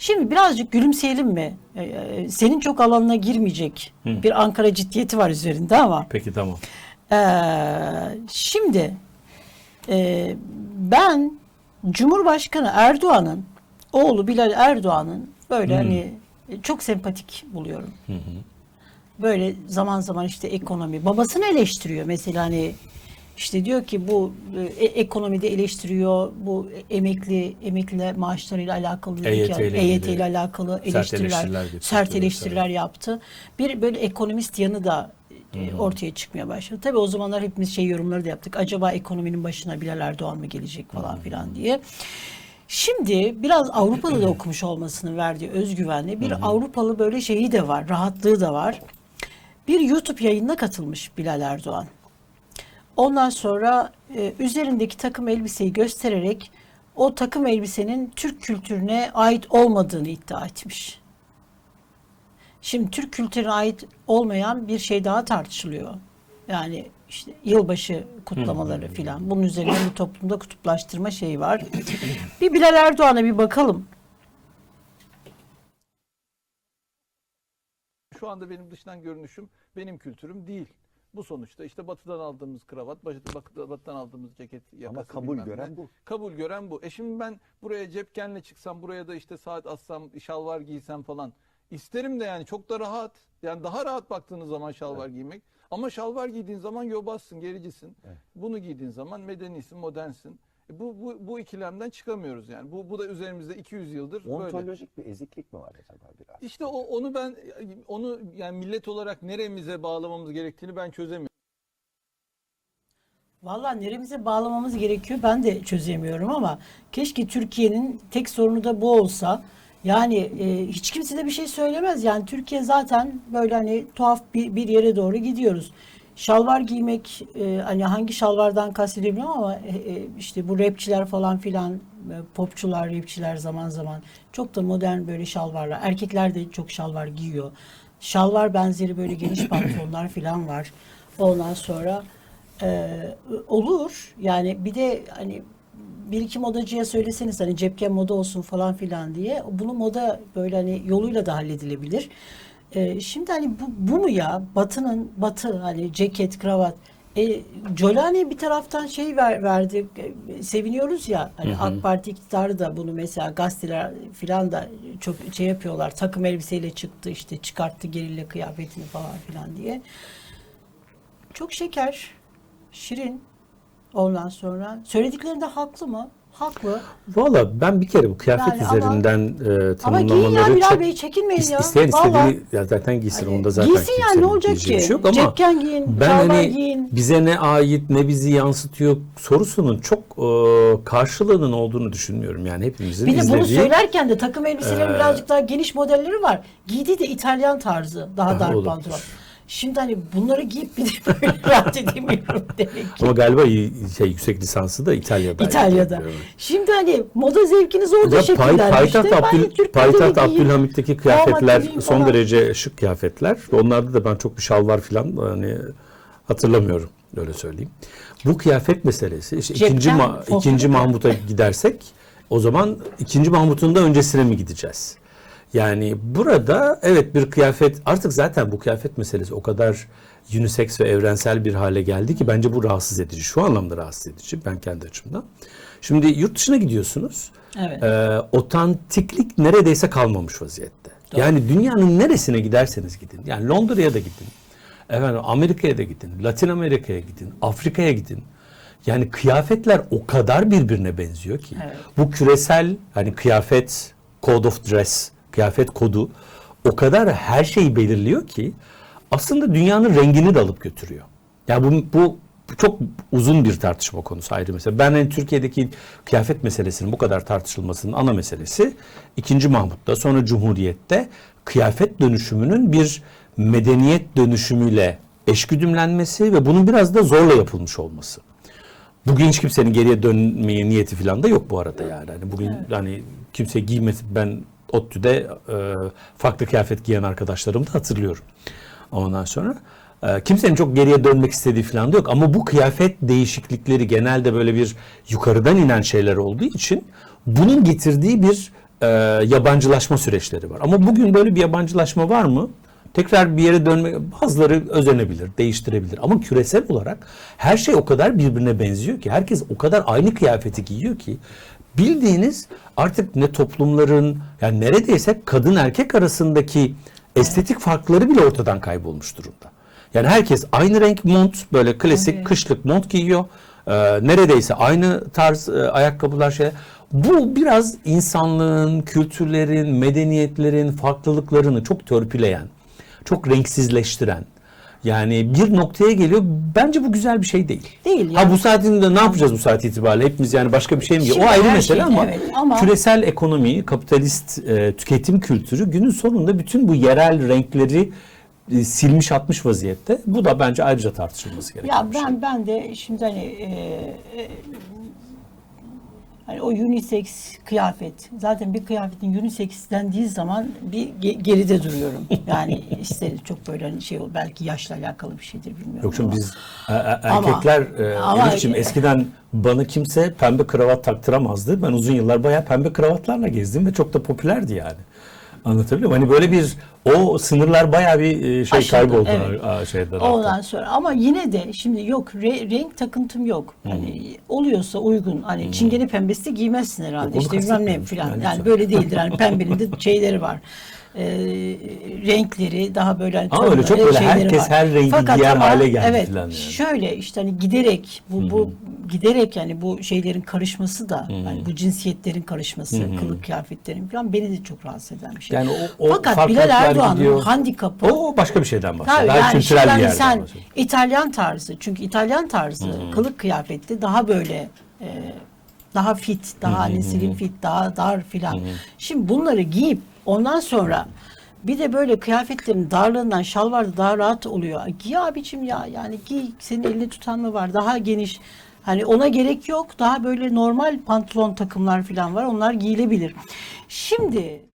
Şimdi birazcık gülümseyelim mi? Ee, e, senin çok alanına girmeyecek bir Ankara ciddiyeti var üzerinde ama. Peki tamam. Ee, şimdi e, ben Cumhurbaşkanı Erdoğan'ın oğlu Bilal Erdoğan'ın böyle hani çok sempatik buluyorum. Böyle zaman zaman işte ekonomi babasını eleştiriyor mesela hani işte diyor ki bu e, ekonomide eleştiriyor bu emekli emekliler maaşlarıyla alakalı EYT ile EYT ilgili ile alakalı sert eleştiriler eleştiriler getirdi, sert eleştiriler yaptı. Bir böyle ekonomist yanı da e, ortaya çıkmaya başladı. Tabii o zamanlar hepimiz şey yorumları da yaptık. Acaba ekonominin başına Bilal Erdoğan mı gelecek falan filan diye. Şimdi biraz Avrupa'da da okumuş olmasının verdiği özgüvenle bir Avrupalı böyle şeyi de var, rahatlığı da var. Bir YouTube yayınına katılmış Bilal Erdoğan. Ondan sonra e, üzerindeki takım elbiseyi göstererek o takım elbisenin Türk kültürüne ait olmadığını iddia etmiş. Şimdi Türk kültürüne ait olmayan bir şey daha tartışılıyor. Yani işte yılbaşı kutlamaları filan. Bunun üzerine bir toplumda kutuplaştırma şeyi var. bir Bilal Erdoğan'a bir bakalım. Şu anda benim dıştan görünüşüm benim kültürüm değil. Bu sonuçta işte batıdan aldığımız kravat, batı- batı- batıdan aldığımız ceket yakası Ama kabul bilmem gören ne. bu. Kabul gören bu. E şimdi ben buraya cepkenle çıksam, buraya da işte saat assam, şalvar giysem falan. isterim de yani çok da rahat. Yani daha rahat baktığınız zaman şalvar giymek. Ama şalvar giydiğin zaman yobazsın, gericisin. Bunu giydiğin zaman medenisin, modernsin. E bu, bu, bu ikilemden çıkamıyoruz yani. Bu, bu da üzerimizde 200 yıldır böyle. Ontolojik bir eziklik mi var acaba biraz? İşte o, onu ben onu yani millet olarak neremize bağlamamız gerektiğini ben çözemiyorum. Vallahi neremize bağlamamız gerekiyor ben de çözemiyorum ama keşke Türkiye'nin tek sorunu da bu olsa. Yani e, hiç kimse de bir şey söylemez. Yani Türkiye zaten böyle hani tuhaf bir, bir yere doğru gidiyoruz. Şalvar giymek e, hani hangi şalvardan kastediyorum ama e, e, işte bu rapçiler falan filan e, popçular, rapçiler zaman zaman çok da modern böyle şalvarlar. Erkekler de çok şalvar giyiyor. Şalvar benzeri böyle geniş pantolonlar filan var. Ondan sonra ee, olur. Yani bir de hani bir iki modacıya söyleseniz hani cepken moda olsun falan filan diye bunu moda böyle hani yoluyla da halledilebilir. Ee, şimdi hani bu, bu mu ya Batı'nın Batı hani ceket kravat e, Colani bir taraftan şey ver, verdi e, seviniyoruz ya hani AK Parti iktidarı da bunu mesela gazeteler filan da çok şey yapıyorlar takım elbiseyle çıktı işte çıkarttı gerilla kıyafetini falan filan diye. Çok şeker, şirin. Ondan sonra söylediklerinde haklı mı? Haklı. Valla ben bir kere bu kıyafet Yani ama- üzerinden e, Ama giyin ya tanımlamaları Bilal Bey çekinmeyin ya. isteyen istediğini ya zaten giysin Hani onda zaten giysin yani, ne olacak bir ki? şey yok ama Cepken giyin, ben hani giyin. bize ne ait ne bizi yansıtıyor sorusunun çok e, karşılığının olduğunu düşünmüyorum yani hepimizin Bir de bunu izlediği söylerken de takım elbiselerin Ee, birazcık daha geniş modelleri var. Giydiği de İtalyan tarzı. Daha, Daha dar pantolon. Şimdi hani bunları giyip bir de böyle rahat edemiyorum demek ki. ama galiba şey yüksek lisansı da İtalya'da. İtalya'da. Şimdi hani moda zevkiniz orada Ya pay, şekillenmiş. payitaht, Abdül, payitaht. Abdülhamit'teki kıyafetler son derece şık kıyafetler. Onlarda da ben çok bir şalvar falan hani hatırlamıyorum öyle söyleyeyim. Bu kıyafet meselesi işte Cepten ikinci Ma- ikinci mu? Mahmut'a gidersek o zaman ikinci Mahmut'un da öncesine mi gideceğiz? Yani burada evet bir kıyafet artık zaten bu kıyafet meselesi o kadar unisex ve evrensel bir hale geldi ki bence bu rahatsız edici. Şu anlamda rahatsız edici ben kendi açımdan. Şimdi yurt dışına gidiyorsunuz. Evet. Ee, otantiklik neredeyse kalmamış vaziyette. Yani dünyanın neresine giderseniz gidin. Yani Londra'ya da gidin. Efendim Amerika'ya da gidin. Latin Amerika'ya gidin. Afrika'ya gidin. Yani kıyafetler o kadar birbirine benziyor ki. Evet. Bu küresel hani kıyafet code of dress, kıyafet kodu o kadar her şeyi belirliyor ki aslında dünyanın rengini de alıp götürüyor. Ya bu, bu bu çok uzun bir tartışma konusu ayrı mesela. Ben hani Türkiye'deki kıyafet meselesinin bu kadar tartışılmasının ana meselesi 2. Mahmut'ta sonra Cumhuriyet'te kıyafet dönüşümünün bir medeniyet dönüşümüyle eşgüdümlenmesi ve bunun biraz da zorla yapılmış olması. Bugün hiç kimsenin geriye dönmeye niyeti falan da yok bu arada yani. Hani bugün hani kimse giymesi ben ODTÜ'de e, farklı kıyafet giyen arkadaşlarımı da hatırlıyorum. Ondan sonra e, kimsenin çok geriye dönmek istediği falan da yok. Ama bu kıyafet değişiklikleri genelde böyle bir yukarıdan inen şeyler olduğu için bunun getirdiği bir e, yabancılaşma süreçleri var. Ama bugün böyle bir yabancılaşma var mı? Tekrar bir yere dönme, bazıları özenebilir, değiştirebilir. Ama küresel olarak her şey o kadar birbirine benziyor ki, herkes o kadar aynı kıyafeti giyiyor ki, bildiğiniz artık ne toplumların, yani neredeyse kadın erkek arasındaki estetik farkları bile ortadan kaybolmuş durumda. Yani herkes aynı renk mont, böyle klasik Evet. kışlık mont giyiyor. Ee, neredeyse aynı tarz e, ayakkabılar şey. Bu biraz insanlığın, kültürlerin, medeniyetlerin farklılıklarını çok törpüleyen, çok renksizleştiren. Yani bir noktaya geliyor. Bence bu güzel bir şey değil. Değil Ha yani. bu saatinde ne yapacağız bu saat itibariyle? Hepimiz yani başka bir şey mi? Şimdi O ayrı mesele şey, ama, evet, ama- küresel ekonomi, kapitalist e, tüketim kültürü günün sonunda bütün bu yerel renkleri e, silmiş atmış vaziyette. Bu da bence ayrıca tartışılması gereken Ya bir şey. ben ben de şimdi hani e, e, hani o unisex kıyafet zaten bir kıyafetin unisex dendiği zaman bir ge- geride duruyorum. Yani işte çok böyle hani şey ol belki yaşla alakalı bir şeydir bilmiyorum. Yok şimdi ama- biz e, e, Ama- erkekler e, ama- Elif'ciğim, eskiden bana kimse pembe kravat taktıramazdı. Ben uzun yıllar bayağı pembe kravatlarla gezdim ve çok da popülerdi yani. Anlatabiliyor muyum? Hani böyle bir o sınırlar bayağı bir e, şey Aşıldı, kayboldu evet. şeyden. Ondan sonra ama yine de şimdi yok re- renk takıntım yok. Hani oluyorsa uygun. Hani çingene pembesi de giymezsin herhalde. Yok, onu işte bilmem ne falan. Yani Yani, böyle değildir. Hani pembenin de şeyleri var. Ee, renkleri daha böyle hani Ama öyle çok böyle herkes var. her rengi Fakat giyer ama hale geldi evet, falan yani. Şöyle işte hani giderek bu bu giderek yani bu şeylerin karışması da hani bu cinsiyetlerin karışması, kılık kıyafetlerin falan beni de çok rahatsız eden bir şey. Yani o- o Fakat Bilal Erdoğan'ın handikapı O başka bir şeyden bahsediyor. Tabii yani kültürel bir hani yerden sen bahsediyor. İtalyan tarzı çünkü İtalyan tarzı kılık kıyafette daha böyle e, daha fit, daha hani slim fit, daha dar filan. Şimdi bunları giyip ondan sonra bir de böyle kıyafetlerin darlığından şalvar da daha rahat oluyor. Giy abicim ya yani giy senin elini tutan mı var daha geniş. Hani ona gerek yok. Daha böyle normal pantolon takımlar falan var. Onlar giyilebilir. Şimdi